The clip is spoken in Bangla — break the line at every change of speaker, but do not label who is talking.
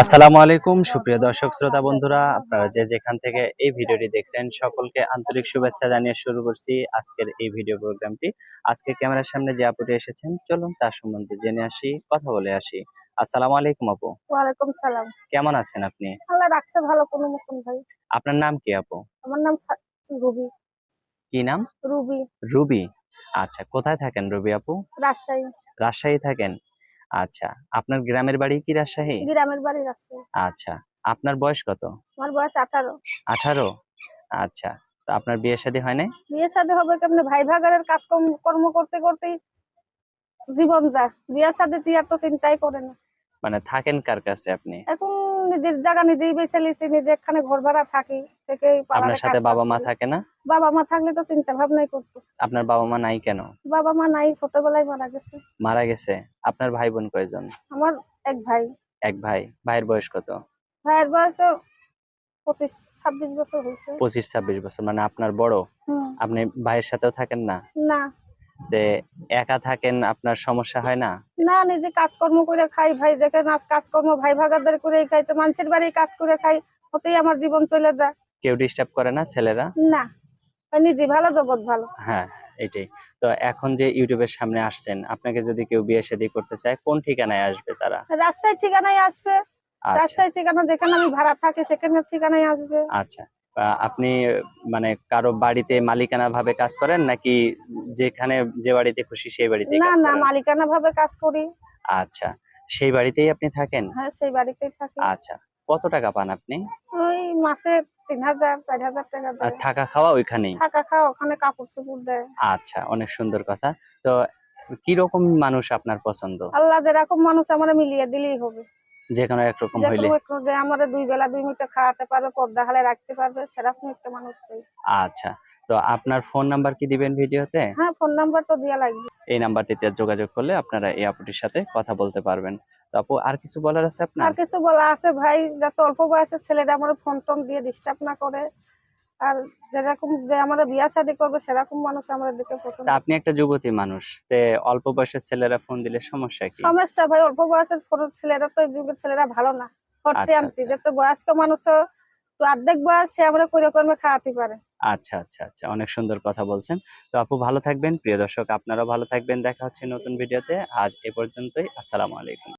আসসালামু আলাইকুম সুপ্রিয় দর্শক শ্রোতা বন্ধুরা। আপনারা যে যেখান থেকে এই ভিডিওটি দেখছেন সকলকে আন্তরিক শুভেচ্ছা জানিয়ে শুরু করছি আজকের এই ভিডিও প্রোগ্রামটি। আজকে ক্যামেরার সামনে যে আপুটি এসেছেন চলুন তার সম্বন্ধে জেনে আসি কথা বলে আসি। আসসালামু আলাইকুম আপু।
ওয়ালাইকুম সালাম।
কেমন আছেন আপনি?
আল্লাহ রাখছে ভালো কোনো মতন ভাই।
আপনার নাম কি আপু?
আমার নাম রুবি।
কি নাম?
রুবি।
রুবি। আচ্ছা কোথায় থাকেন রুবি আপু?
রাজশাহী।
রাজশাহী থাকেন। আচ্ছা আপনার গ্রামের বাড়ি কি রাজশাহী?
গ্রামের বাড়ি রাজশাহী।
আচ্ছা আপনার বয়স কত?
আমার বয়স আঠারো।
আঠারো? আচ্ছা তো আপনার বিয়ে শাদী হয় নাই?
বিয়ে শাদী হবে কেমনে? ভাই ভাগারের কাজ কর্ম- করতে করতেই জীবন যায়। বিয়ে শাদী তুই আর তো চিন্তাই করে না।
মানে থাকেন কার কাছে আপনি?
এখন নিজের জায়গা নিজেই বেছে লিছি নিজে এখানে ঘর ভাড়া থাকি থেকেই পাড়ারে
আপনার সাথে বাবা মা থাকে না?
বাবা মা থাকলে তো চিন্তা ভাবনাই করতো।
আপনার বাবা মা নাই কেন?
বাবা মা নাই ছোটবেলায় মারা গেছে।
মারা গেছে? আপনার ভাই বোন কয়জন?
আমার এক ভাই।
এক ভাই। ভাইয়ের বয়স কত?
ভাইয়ের বয়স পঁচিশ ছাব্বিশ বছর হয়েছে।
পঁচিশ ছাব্বিশ বছর মানে আপনার বড়? আপনি ভাইয়ের সাথেও থাকেন না?
না।
যে একা থাকেন আপনার সমস্যা হয় না?
না নিজে কাজকর্ম করে খাই ভাই দেখে নাচ কাজকর্ম ভাই ভাগাদের করে খাই তো মানুষের বাড়ি কাজ করে খাই ওতেই আমার জীবন চলে যায়।
কেউ ডিস্টার্ব করে না ছেলেরা?
না। নিজে ভালো জগৎ ভালো।
হ্যাঁ এটাই। তো এখন যে ইউটিউবের সামনে আসছেন আপনাকে যদি কেউ বিয়ে শাদী করতে চায় কোন ঠিকানায় আসবে তারা?
রাজশাহী ঠিকানায় আসবে।
আচ্ছা।
রাজশাহী ঠিকানা যেখানে আমি ভাড়া থাকি সেখানে ঠিকানায় আসবে।
আচ্ছা। আপনি মানে কারও বাড়িতে মালিকানা ভাবে কাজ করেন নাকি যেখানে যে বাড়িতে খুশি সেই বাড়িতে
না না মালিকানা ভাবে কাজ করি।
আচ্ছা। সেই বাড়িতেই আপনি থাকেন?
হ্যাঁ সেই বাড়িতেই থাকি।
আচ্ছা। কত টাকা পান আপনি?
ওই মাসে তিন হাজার চার হাজার টাকা
আর
দেয়।
থাকা খাওয়া ওইখানেই?
থাকা খাওয়া ওখানে কাপড় চোপড় দেয়।
আচ্ছা অনেক সুন্দর কথা। তো কি রকম মানুষ আপনার পছন্দ?
আল্লাহ যেরকম মানুষ আমার মিলিয়ে দিলেই হবে।
যে কোনো একরকম হইলে।
একটু যে আমাদের দুই বেলা দুই মিনিটে খাওয়াতে পারবে পর্দা হালে রাখতে পারবে সেরকম একটা মানুষ চাই।
আচ্ছা তো আপনার ফোন নাম্বার কি দিবেন ভিডিওতে?
হ্যাঁ ফোন নাম্বার তো দেওয়া লাগবে।
এই নাম্বারটিতে যোগাযোগ করলে আপনারা এই আপুটির সাথে কথা বলতে পারবেন। তো আপু আর কিছু বলার আছে আপনার?
আর কিছু বলা আছে ভাই যাতে অল্প বয়সের ছেলেরা আমার ফোন টোন দিয়ে ডিস্টার্ব না করে। আর যেরকম যে আমরা বিয়া শাদী করবে সেরকম মানুষ আমাদের দিকে পছন্দ
আপনি একটা যুবতী মানুষ তে অল্প বয়সের ছেলেরা ফোন দিলে সমস্যা কি?
সমস্যা ভাই অল্প বয়সের ছেলেরা তো যুগের ছেলেরা ভালো না। করতে আনতে। যাতে বয়স্ক মানুষও অর্ধেক বয়স সে আমরা কোরকমে খাওয়াতে পারে।
আচ্ছা আচ্ছা আচ্ছা অনেক সুন্দর কথা বলছেন। তো আপু ভালো থাকবেন, প্রিয় দর্শক, আপনারাও ভালো থাকবেন। দেখা হচ্ছে নতুন ভিডিওতে। আজ এ পর্যন্তই। আসসালামু আলাইকুম।